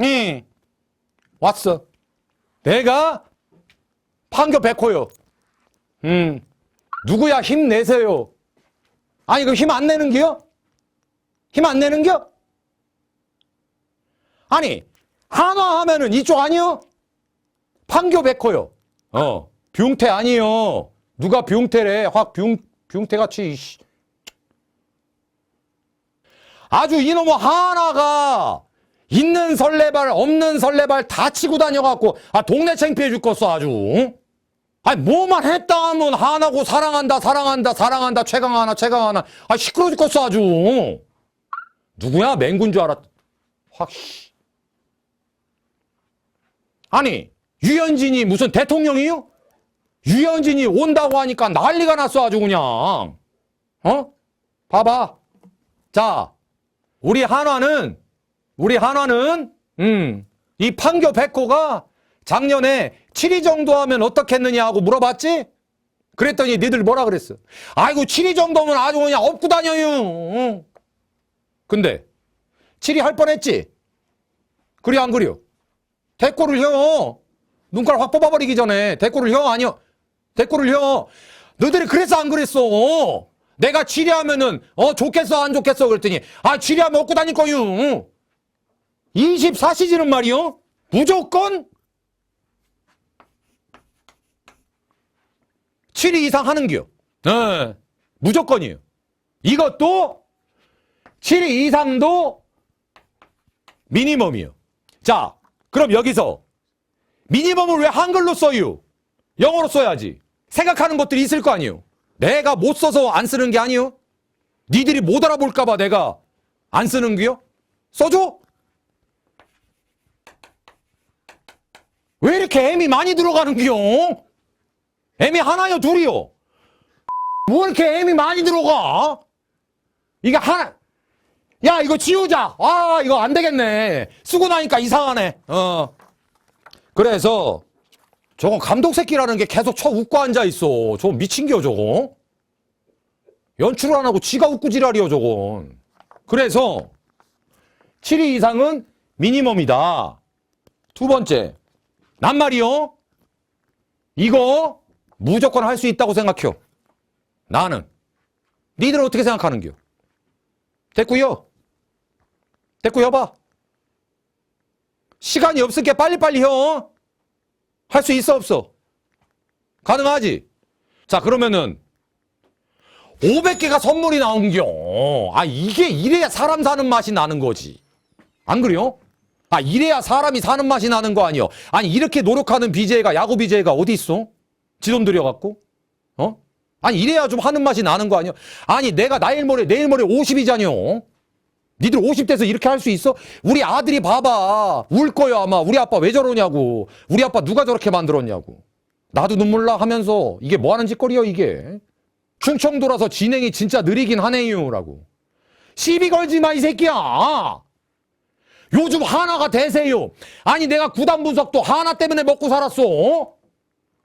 응. 왔어. 내가 판교 백호요. 음. 누구야 힘내세요. 아니 그 힘 안 내는겨? 힘안 내는 겨? 아니 한화 하면은 이쪽 아니요? 판교 백호요. 어. 뷰태 아니요. 누가 뷰태래? 확 뷰, 뷰태같이 이씨. 아주 이놈의 하나가 있는 설레발 없는 설레발 다 치고 다녀갖고 아 동네 창피해 죽겠어 아주 응? 아니 뭐만 했다 하면 하나고 사랑한다 사랑한다 사랑한다 최강 하나 최강 하나 아 시끄러 죽겠어 아주 누구야 맹군 줄 알았 확 씨. 아니 유현진이 무슨 대통령이요? 유현진이 온다고 하니까 난리가 났어 아주 그냥 어? 봐봐 자 우리 한화는 우리 한화는 음, 이 판교 백호가 작년에 7위 정도 하면 어떻겠느냐 하고 물어봤지? 그랬더니 니들 뭐라 그랬어? 아이고 7위 정도면 아주 그냥 업고 다녀요. 응. 근데 7위 할 뻔했지? 그리 안 그려? 대꼬를 혀. 눈깔 확 뽑아버리기 전에 대꼬를 혀 아니요? 대꼬를 혀. 너희들이 그래서 안 그랬어. 내가 7위 하면은 어 좋겠어 안 좋겠어 그랬더니 아 7위 하면 업고 다닐 거요. 24시즌은 말이요. 무조건 7위 이상 하는겨. 네. 무조건이에요. 이것도 7위 이상도 미니멈이에요. 자, 그럼 여기서 미니멈을 왜 한글로 써요? 영어로 써야지. 생각하는 것들이 있을 거 아니에요. 내가 못 써서 안 쓰는 게 아니요. 니들이 못 알아볼까봐 내가 안 쓰는 게요. 써줘. 왜 이렇게 M이 많이 들어가는겨? M이 하나요, 둘이요? 뭐 이렇게 M이 많이 들어가? 이게 하나, 야, 이거 지우자. 아, 이거 안 되겠네. 쓰고 나니까 이상하네. 어. 그래서, 저거 감독 새끼라는 게 계속 쳐 웃고 앉아 있어. 저거 미친겨, 저거. 연출을 안 하고 지가 웃고 지랄이요, 저건. 그래서, 7위 이상은 미니멈이다. 두 번째, 난 말이요. 이거 무조건 할 수 있다고 생각해요. 나는. 니들은 어떻게 생각하는겨? 됐고요. 됐고 여봐. 시간이 없으니까 빨리빨리 혀. 할수 있어 없어? 가능하지? 자 그러면은 500개가 선물이 나온겨. 아 이게 이래야 사람 사는 맛이 나는 거지. 안 그래요? 아 이래야 사람이 사는 맛이 나는 거 아니요? 아니 이렇게 노력하는 BJ가 야구 BJ가 어디 있어? 지돈 들여갖고 어? 아니 이래야 좀 하는 맛이 나는 거 아니야? 아니 내가 내일 모레 내일 모레 50이잖여. 니들 50대에서 이렇게 할 수 있어? 우리 아들이 봐봐. 울 거야 아마. 우리 아빠 왜 저러냐고. 우리 아빠 누가 저렇게 만들었냐고. 나도 눈물 나 하면서 이게 뭐 하는 짓거리야 이게. 충청 돌아서 진행이 진짜 느리긴 하네요라고. 시비 걸지 마 이 새끼야. 요즘 하나가 대세요. 아니 내가 구단 분석도 하나 때문에 먹고 살았어. 어?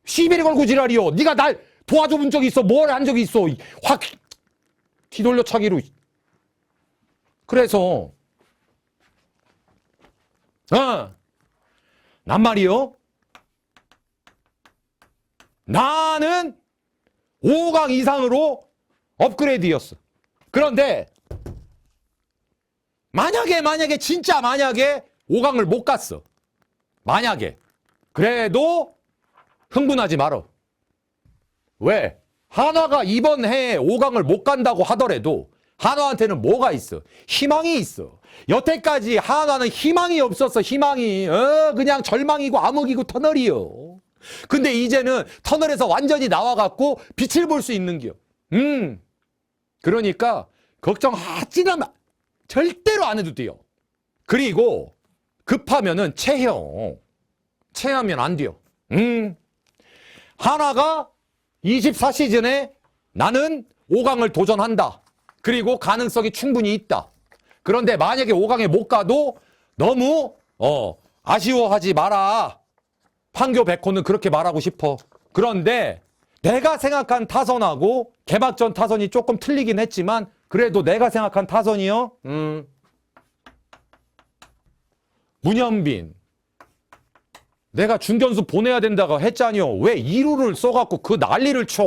시비를 걸고 지랄이요. 네가 날 도와줘 본 적이 있어. 뭘 한 적이 있어. 확 뒤돌려 차기로. 그래서 어. 난 말이요. 나는 5강 이상으로 업그레이드였어. 그런데 만약에 만약에 진짜 만약에 5강을 못 갔어. 만약에 그래도 흥분하지 말어. 왜? 한화가 이번 해에 5강을 못 간다고 하더라도 한화한테는 뭐가 있어? 희망이 있어. 여태까지 한화는 희망이 없었어. 희망이. 어, 그냥 절망이고 암흑이고 터널이요. 근데 이제는 터널에서 완전히 나와갖고 빛을 볼 수 있는겨. 음. 그러니까 걱정하지나 마. 절대로 안 해도 돼요. 그리고 급하면은 체형. 체하면 안 돼요. 음. 하나가 24시즌에 나는 5강을 도전한다. 그리고 가능성이 충분히 있다. 그런데 만약에 5강에 못 가도 너무 어 아쉬워하지 마라. 판교 백호는 그렇게 말하고 싶어. 그런데 내가 생각한 타선하고 개막전 타선이 조금 틀리긴 했지만 그래도 내가 생각한 타선이요. 음. 문현빈. 내가 중견수 보내야 된다고 했잖여. 왜 2루를 써갖고 그 난리를 쳐?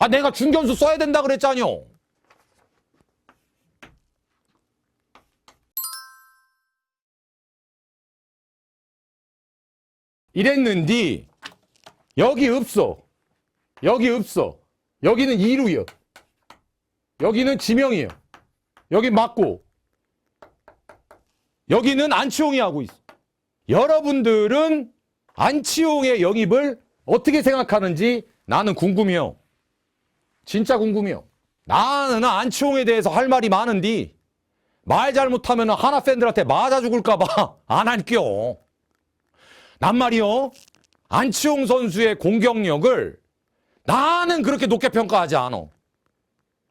아, 내가 중견수 써야 된다 그랬잖여. 이랬는디, 여기 없어. 여기 없어. 여기는 2루요. 여기는 지명이요. 여기 맞고. 여기는 안치홍이 하고 있어. 여러분들은 안치홍의 영입을 어떻게 생각하는지 나는 궁금해요. 진짜 궁금해요. 나는 안치홍에 대해서 할 말이 많은데 말 잘못하면 하나 팬들한테 맞아 죽을까봐 안 할게요. 난 말이요. 안치홍 선수의 공격력을 나는 그렇게 높게 평가하지 않아.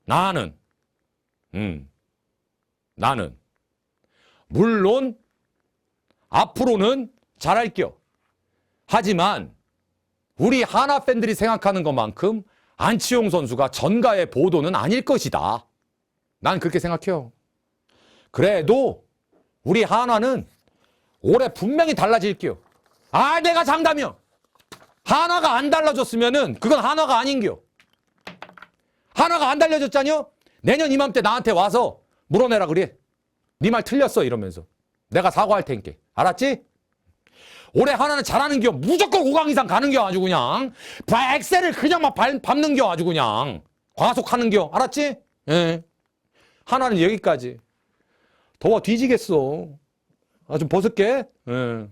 나는. 음. 나는. 물론 앞으로는 잘할게요. 하지만 우리 하나 팬들이 생각하는 것만큼 안치홍 선수가 전가의 보도는 아닐 것이다. 난 그렇게 생각해요. 그래도 우리 한화는 올해 분명히 달라질게요. 아, 내가 장담이요. 한화가 안 달라졌으면은 그건 한화가 아닌겨. 한화가 안 달라졌잖여? 내년 이맘때 나한테 와서 물어내라 그래. 네 말 틀렸어 이러면서. 내가 사과할 테니까. 알았지? 올해 하나는 잘하는 겨. 무조건 5강 이상 가는 겨 아주 그냥. 엑셀을 그냥 막 밟, 밟는 겨 아주 그냥. 과속하는 겨. 알았지? 예. 하나는 여기까지. 더워 뒤지겠어. 아, 좀 벗을게. 예.